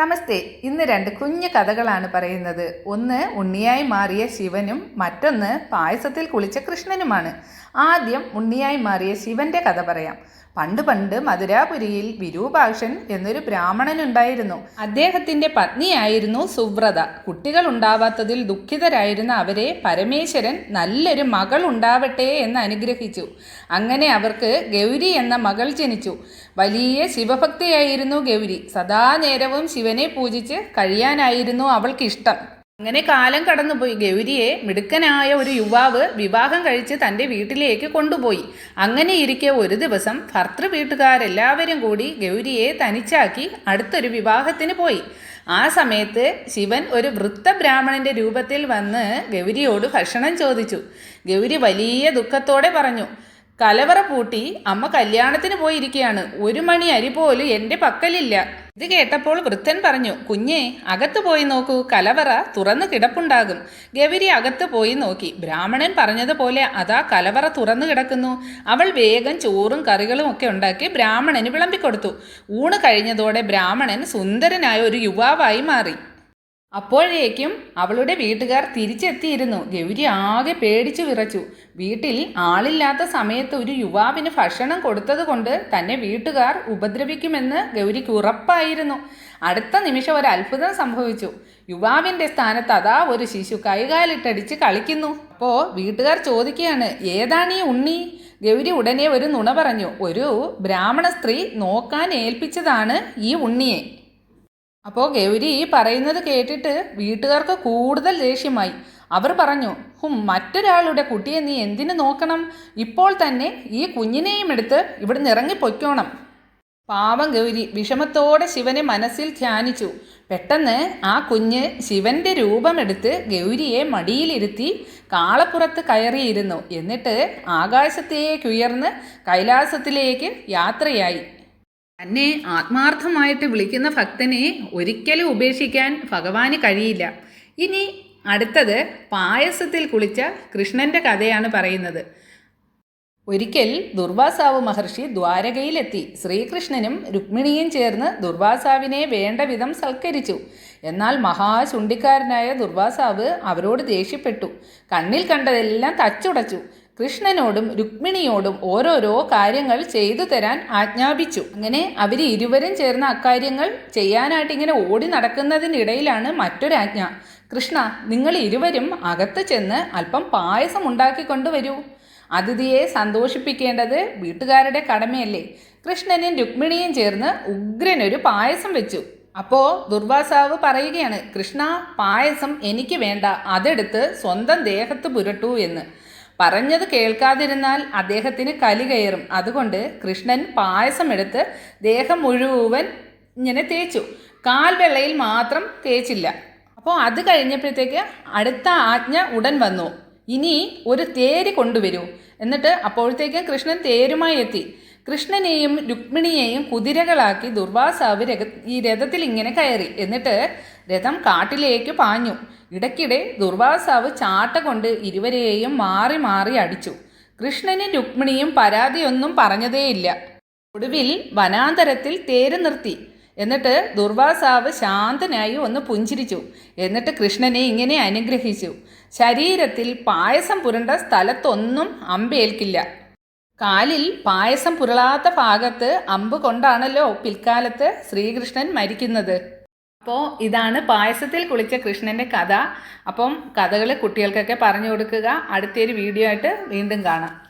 നമസ്തേ. ഇന്ന് രണ്ട് കുഞ്ഞു കഥകളാണ് പറയുന്നത്. ഒന്ന് ഉണ്ണിയായി മാറിയ ശിവനും മറ്റൊന്ന് പായസത്തിൽ കുളിച്ച കൃഷ്ണനുമാണ്. ആദ്യം ഉണ്ണിയായി മാറിയ ശിവന്റെ കഥ പറയാം. പണ്ട് പണ്ട് മധുരാപുരിയിൽ വിരൂപാക്ഷൻ എന്നൊരു ബ്രാഹ്മണനുണ്ടായിരുന്നു. അദ്ദേഹത്തിന്റെ പത്നിയായിരുന്നു സുവ്രത. കുട്ടികൾ ഉണ്ടാവാത്തതിൽ ദുഃഖിതരായിരുന്ന അവരെ പരമേശ്വരൻ നല്ലൊരു മകൾ ഉണ്ടാവട്ടെ എന്ന് അനുഗ്രഹിച്ചു. അങ്ങനെ അവർക്ക് ഗൗരി എന്ന മകൾ ജനിച്ചു. വലിയ ശിവഭക്തിയായിരുന്നു ഗൗരി. സദാ നേരവും ശിവനെ പൂജിച്ച് കഴിയാനായിരുന്നു അവൾക്കിഷ്ടം. അങ്ങനെ കാലം കടന്നുപോയി. ഗൗരിയെ മിടുക്കനായ ഒരു യുവാവ് വിവാഹം കഴിച്ച് തന്റെ വീട്ടിലേക്ക് കൊണ്ടുപോയി. അങ്ങനെ ഇരിക്കെ ഒരു ദിവസം ഭർത്തൃ വീട്ടുകാരെല്ലാവരും കൂടി ഗൗരിയെ തനിച്ചാക്കി അടുത്തൊരു വിവാഹത്തിന് പോയി. ആ സമയത്ത് ശിവൻ ഒരു വൃത്തബ്രാഹ്മണന്റെ രൂപത്തിൽ വന്ന് ഗൗരിയോട് ഭക്ഷണം ചോദിച്ചു. ഗൗരി വലിയ ദുഃഖത്തോടെ പറഞ്ഞു കലവറ പൂട്ടി അമ്മ കല്യാണത്തിന് പോയിരിക്കുകയാണ് ഒരു മണി അരി പോലും എന്റെ പക്കലില്ല. ഇത് കേട്ടപ്പോൾ വൃദ്ധൻ പറഞ്ഞു കുഞ്ഞെ അകത്ത് പോയി നോക്കൂ. കലവറ തുറന്നു കിടപ്പുണ്ടാകും. ഗവരി അകത്ത് പോയി നോക്കി. ബ്രാഹ്മണൻ പറഞ്ഞതുപോലെ അതാ കലവറ തുറന്നു കിടക്കുന്നു. അവൾ വേഗം ചോറും കറികളും ഒക്കെ ഉണ്ടാക്കി ബ്രാഹ്മണന് വിളമ്പിക്കൊടുത്തു ഊണ് കഴിഞ്ഞതോടെ ബ്രാഹ്മണൻ സുന്ദരനായ ഒരു യുവാവായി മാറി. അപ്പോഴേക്കും അവളുടെ വീട്ടുകാർ തിരിച്ചെത്തിയിരുന്നു. ഗൗരി ആകെ പേടിച്ചു വിറച്ചു. വീട്ടിൽ ആളില്ലാത്ത സമയത്ത് ഒരു യുവാവിന് ഭക്ഷണം കൊടുത്തതുകൊണ്ട് തന്നെ വീട്ടുകാർ ഉപദ്രവിക്കുമെന്ന് ഗൗരിക്ക് ഉറപ്പായിരുന്നു. അടുത്ത നിമിഷം ഒരു അത്ഭുതം സംഭവിച്ചു. യുവാവിന്റെ സ്ഥാനത്ത് അതാ ഒരു ശിശു കൈകാലിട്ടടിച്ച് കളിക്കുന്നു. അപ്പോൾ വീട്ടുകാർ ചോദിക്കുകയാണ് ഏതാണ് ഈ ഉണ്ണി? ഗൗരി ഉടനെ ഒരു നുണ പറഞ്ഞു ഒരു ബ്രാഹ്മണ സ്ത്രീ നോക്കാൻ ഏൽപ്പിച്ചതാണ് ഈ ഉണ്ണിയെ. അപ്പോൾ ഗൗരി ഈ പറയുന്നത് കേട്ടിട്ട് വീട്ടുകാർക്ക് കൂടുതൽ ദേഷ്യമായി. അവർ പറഞ്ഞു ഹും മറ്റൊരാളുടെ കുട്ടിയെ നീ എന്തിനു നോക്കണം? ഇപ്പോൾ തന്നെ ഈ കുഞ്ഞിനെയും എടുത്ത് ഇവിടുന്ന് ഇറങ്ങി പൊയ്ക്കോണം. പാവം ഗൗരി വിഷമത്തോടെ ശിവനെ മനസ്സിൽ ധ്യാനിച്ചു. പെട്ടെന്ന് ആ കുഞ്ഞ് ശിവന്റെ രൂപമെടുത്ത് ഗൗരിയെ മടിയിലിരുത്തി കാളപ്പുറത്ത് കയറിയിരുന്നു. എന്നിട്ട് ആകാശത്തേക്ക് ഉയർന്ന് കൈലാസത്തിലേക്ക് യാത്രയായി. തന്നെ ആത്മാർത്ഥമായിട്ട് വിളിക്കുന്ന ഭക്തനെ ഒരിക്കലും ഉപേക്ഷിക്കാൻ ഭഗവാന് കഴിയില്ല. ഇനി അടുത്തത് പായസത്തിൽ കുളിച്ച കൃഷ്ണന്റെ കഥയാണ് പറയുന്നത്. ഒരിക്കൽ ദുർവാസാവ് മഹർഷി ദ്വാരകയിലെത്തി. ശ്രീകൃഷ്ണനും രുക്മിണിയും ചേർന്ന് ദുർവാസാവിനെ വേണ്ട വിധം സൽക്കരിച്ചു. എന്നാൽ മഹാശുണ്ടിക്കാരനായ ദുർവാസാവ് അവരോട് ദേഷ്യപ്പെട്ടു. കണ്ണിൽ കണ്ടതെല്ലാം തച്ചുടച്ചു. കൃഷ്ണനോടും രുക്മിണിയോടും ഓരോരോ കാര്യങ്ങൾ ചെയ്തു തരാൻ ആജ്ഞാപിച്ചു. അങ്ങനെ അവർ ഇരുവരും ചേർന്ന അക്കാര്യങ്ങൾ ചെയ്യാനായിട്ട് ഇങ്ങനെ ഓടി നടക്കുന്നതിനിടയിലാണ് മറ്റൊരാജ്ഞ കൃഷ്ണ നിങ്ങൾ ഇരുവരും അകത്ത് ചെന്ന് അല്പം പായസം ഉണ്ടാക്കിക്കൊണ്ടുവരൂ അതിഥിയെ സന്തോഷിപ്പിക്കേണ്ടത് വീട്ടുകാരുടെ കടമയല്ലേ. കൃഷ്ണനും രുക്മിണിയും ചേർന്ന് ഉഗ്രനൊരു പായസം വെച്ചു. അപ്പോൾ ദുർവാസാവ് പറയുകയാണ് കൃഷ്ണ പായസം എനിക്ക് വേണ്ട. അതെടുത്ത് സ്വന്തം ദേഹത്ത് പുരട്ടൂ എന്ന്. പറഞ്ഞത് കേൾക്കാതിരുന്നാൽ അദ്ദേഹത്തിന് കലി കയറും. അതുകൊണ്ട് കൃഷ്ണൻ പായസമെടുത്ത് ദേഹം മുഴുവൻ ഇങ്ങനെ തേച്ചു. കാൽവെള്ളയിൽ മാത്രം തേച്ചില്ല. അപ്പോൾ അത് കഴിഞ്ഞപ്പോഴത്തേക്ക് അടുത്ത ആജ്ഞ ഉടൻ വന്നു. ഇനി ഒരു തേര് കൊണ്ടുവരൂ. എന്നിട്ട് അപ്പോഴത്തേക്ക് കൃഷ്ണൻ തേരുമായി എത്തി. കൃഷ്ണനെയും രുക്മിണിയെയും കുതിരകളാക്കി ദുർവാസാവ് ഈ രഥത്തിൽ ഇങ്ങനെ കയറി. എന്നിട്ട് രഥം കാട്ടിലേക്ക് പാഞ്ഞു. ഇടയ്ക്കിടെ ദുർവാസാവ് ചാട്ട കൊണ്ട് ഇരുവരെയും മാറി മാറി അടിച്ചു. കൃഷ്ണനും രുക്മിണിയും പരാതിയൊന്നും പറഞ്ഞതേയില്ല. ഒടുവിൽ വനാന്തരത്തിൽ തേര് നിർത്തി. എന്നിട്ട് ദുർവാസാവ് ശാന്തനായി ഒന്ന് പുഞ്ചിരിച്ചു. എന്നിട്ട് കൃഷ്ണനെ ഇങ്ങനെ അനുഗ്രഹിച്ചു. ശരീരത്തിൽ പായസം പുരണ്ട സ്ഥലത്തൊന്നും അമ്പേൽക്കില്ല. കാലിൽ പായസം പുരളാത്ത ഭാഗത്ത് അമ്പ് കൊണ്ടാണല്ലോ പിൽക്കാലത്ത് ശ്രീകൃഷ്ണൻ മരിക്കുന്നത്. അപ്പോൾ ഇതാണ് പായസത്തിൽ കുളിച്ച കൃഷ്ണന്റെ കഥ. അപ്പം കഥകൾ കുട്ടികൾക്കൊക്കെ പറഞ്ഞു കൊടുക്കുക. അടുത്തൊരു വീഡിയോ ആയിട്ട് വീണ്ടും കാണാം.